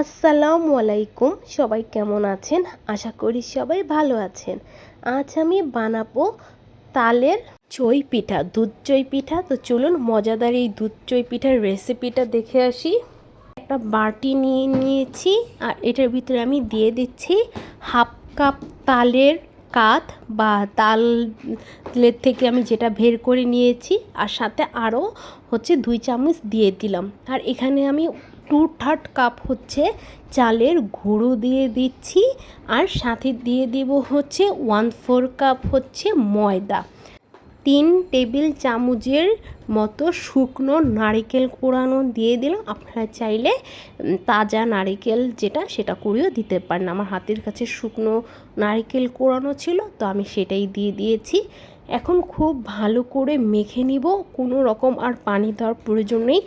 আসসালামু আলাইকুম। সবাই কেমন আছেন? আশা করি সবাই ভালো আছেন। আজ আমি বানাবো তালের চই পিঠা, দুধ চই পিঠা। তো চলুন মজাদার এই দুধ চই পিঠার রেসিপিটা দেখে আসি। একটা বাটি নিয়ে নিয়েছি আর এটার ভিতরে আমি দিয়ে দিচ্ছি হাফ কাপ তালের কাত বা তালের থেকে আমি যেটা বের করে নিয়েছি। আর সাথে আরও হচ্ছে দুই চামচ দিয়ে দিলাম। আর এখানে আমি টু থার্ড কাপ হচ্ছে চালের গুঁড়ো দিয়ে দিচ্ছি আর সাথে দিয়ে দিব হচ্ছে ওয়ান ফোর কাপ হচ্ছে ময়দা। তিন টেবিল চামচের মতো শুকনো নারিকেল কোড়ানো দিয়ে দিলাম। আপনারা চাইলে তাজা নারিকেল যেটা, সেটা করেও দিতে পারেন। আমার হাতের কাছে শুকনো নারিকেল কোড়ানো ছিল, তো আমি সেটাই দিয়ে দিয়েছি। এখন খুব ভালো করে মেখে নিব। কোনো রকম আর পানি দেওয়ার প্রয়োজন নেই।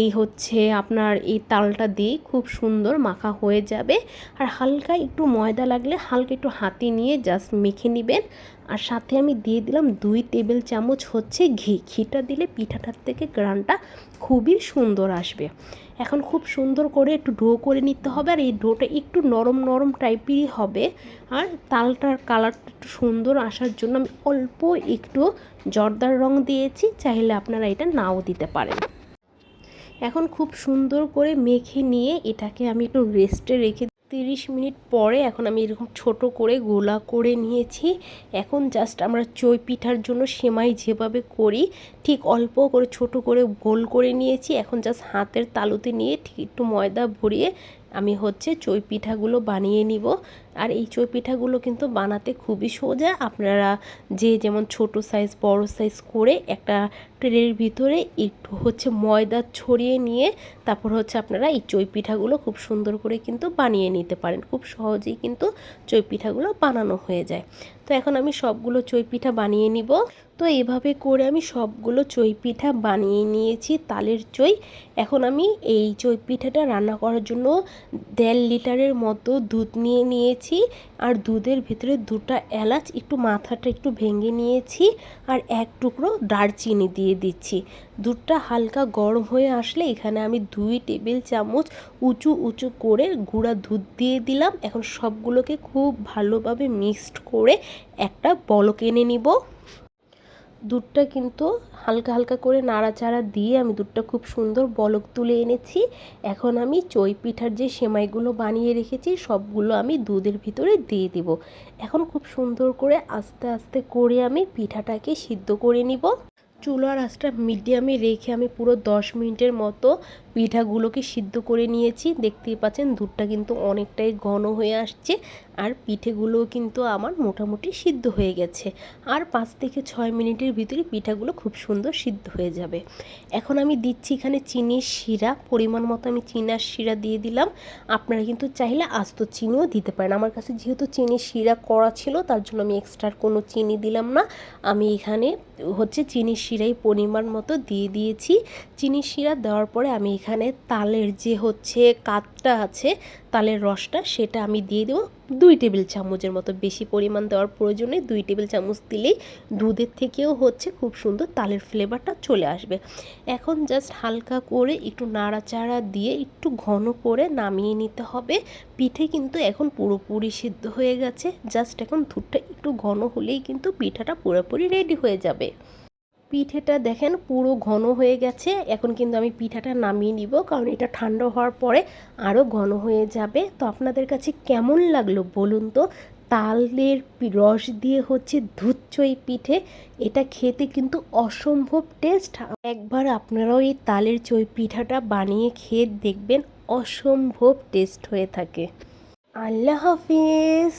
এই হচ্ছে আপনার এই তালটা দিয়ে খুব সুন্দর মাখা হয়ে যাবে। আর হালকা একটু ময়দা লাগলে হালকা একটু হাতে নিয়ে জাস্ট মেখে নেবেন। আর সাথে আমি দিয়ে দিলাম দুই টেবিল চামচ হচ্ছে ঘি। ঘিটা দিলে পিঠাটার থেকে গ্রানটা খুবই সুন্দর আসবে। এখন খুব সুন্দর করে একটু ডো করে নিতে হবে। আর এই ডোটা একটু নরম নরম টাইপেরই হবে। আর তালটার কালারটা একটু সুন্দর আসার জন্য আমি অল্প একটু জর্দার রং দিয়েছি। চাইলে আপনারা এটা নাও দিতে পারেন। এখন খুব সুন্দর করে মেখে নিয়ে এটাকে আমি একটু রেস্টে রেখে তিরিশ মিনিট পরে এখন আমি এরকম ছোট করে গোলা করে নিয়েছি। এখন জাস্ট আমরা চই পিঠার জন্য সেমাই যেভাবে করি, ঠিক অল্প করে ছোট করে গোল করে নিয়েছি। এখন জাস্ট হাতের তালুতে নিয়ে ঠিক একটু ময়দা ভরিয়ে আমি হচ্ছে চই পিঠাগুলো বানিয়ে নিব। আর এই চই পিঠাগুলো কিন্তু বানাতে খুবই সোজা। আপনারা যে যেমন ছোট সাইজ বড় সাইজ করে একটা ট্রের ভিতরে একটু হচ্ছে ময়দা ছড়িয়ে নিয়ে তারপর হচ্ছে আপনারা এই চই পিঠাগুলো খুব সুন্দর করে কিন্তু বানিয়ে নিতে পারেন। খুব সহজেই কিন্তু চই পিঠাগুলো বানানো হয়ে যায়। তো এখন আমি সবগুলো চই পিঠা বানিয়ে নিব। তো এভাবে করে আমি সবগুলো চই পিঠা বানিয়ে নিয়েছি, তালের চই। এখন আমি এই চই পিঠাটা রান্না করার জন্য দেড় লিটারের মতো দুধ নিয়ে নিয়েছি। আর দুধের ভিতরে দুটা এলাচ, একটু মাথাটা একটু ভেঙে নিয়েছি আর এক টুকরো দারচিনি দিয়ে দিচ্ছি। দুধটা হালকা গরম হয়ে আসলে এখানে আমি দুই টেবিল চামচ উঁচু উঁচু করে গুঁড়া দুধ দিয়ে দিলাম। এখন সবগুলোকে খুব ভালোভাবে মিক্সড করে একটা বলক এনে নিব। দুধটা কিন্তু হালকা হালকা করে নাড়াচাড়া দিয়ে আমি দুধটা খুব সুন্দর বলক তুলে এনেছি। এখন আমি চই পিঠার যে সেমাইগুলো বানিয়ে রেখেছি, সবগুলো আমি দুধের ভিতরে দিয়ে দিব। এখন খুব সুন্দর করে আস্তে আস্তে করে আমি পিঠাটাকে সিদ্ধ করে নিব। চুলার আঁচটা মিডিয়ামে রেখে আমি পুরো দশ মিনিটের মতো পিঠাগুলোকে সিদ্ধ করে নিয়েছি। দেখতেই পাচ্ছেন দুধটা কিন্তু অনেকটাই ঘন হয়ে আসছে আর পিঠেগুলোও কিন্তু আমার মোটামুটি সিদ্ধ হয়ে গেছে। আর পাঁচ থেকে ছয় মিনিটের ভিতরে পিঠাগুলো খুব সুন্দর সিদ্ধ হয়ে যাবে। এখন আমি দিচ্ছি এখানে চিনির শিরা। পরিমাণ মতো আমি চিনার শিরা দিয়ে দিলাম। আপনারা কিন্তু চাইলে আস্ত চিনিও দিতে পারেন। আমার কাছে যেহেতু চিনির শিরা করা ছিল, তার জন্য আমি এক্সট্রা কোনো চিনি দিলাম না। আমি এখানে হচ্ছে চিনির শিরাই পরিমাণ মতো দিয়ে দিয়েছি। চিনির শিরা দেওয়ার পরে আমি এখানে তালের যে হচ্ছে কাতটা আছে, তালের রসটা সেটা আমি দিয়ে দেবো দুই টেবিল চামচের মতো। বেশি পরিমাণ দেওয়ার প্রয়োজনে দুই টেবিল চামচ দিলেই দুধের থেকেও হচ্ছে খুব সুন্দর তালের ফ্লেভারটা চলে আসবে। এখন জাস্ট হালকা করে একটু নাড়াচাড়া দিয়ে একটু ঘন করে নামিয়ে নিতে হবে। পিঠে কিন্তু এখন পুরোপুরি সিদ্ধ হয়ে গেছে, জাস্ট এখন দুধটা একটু ঘন হলেই কিন্তু পিঠাটা পুরোপুরি রেডি হয়ে যাবে। পিঠেটা দেখেন পুরো ঘন হয়ে গেছে। এখন কিন্তু আমি পিঠাটা নামিয়ে নিব, কারণ এটা ঠান্ডা হওয়ার পরে আরও ঘন হয়ে যাবে। তো আপনাদের কাছে কেমন লাগল বলুন তো? তালের রস দিয়ে হচ্ছে দুধ চই পিঠে, এটা খেতে কিন্তু অসম্ভব টেস্ট। একবার আপনারাও এই তালের চই পিঠাটা বানিয়ে খেয়ে দেখবেন, অসম্ভব টেস্ট হয়ে থাকে। আল্লাহ হাফিজ!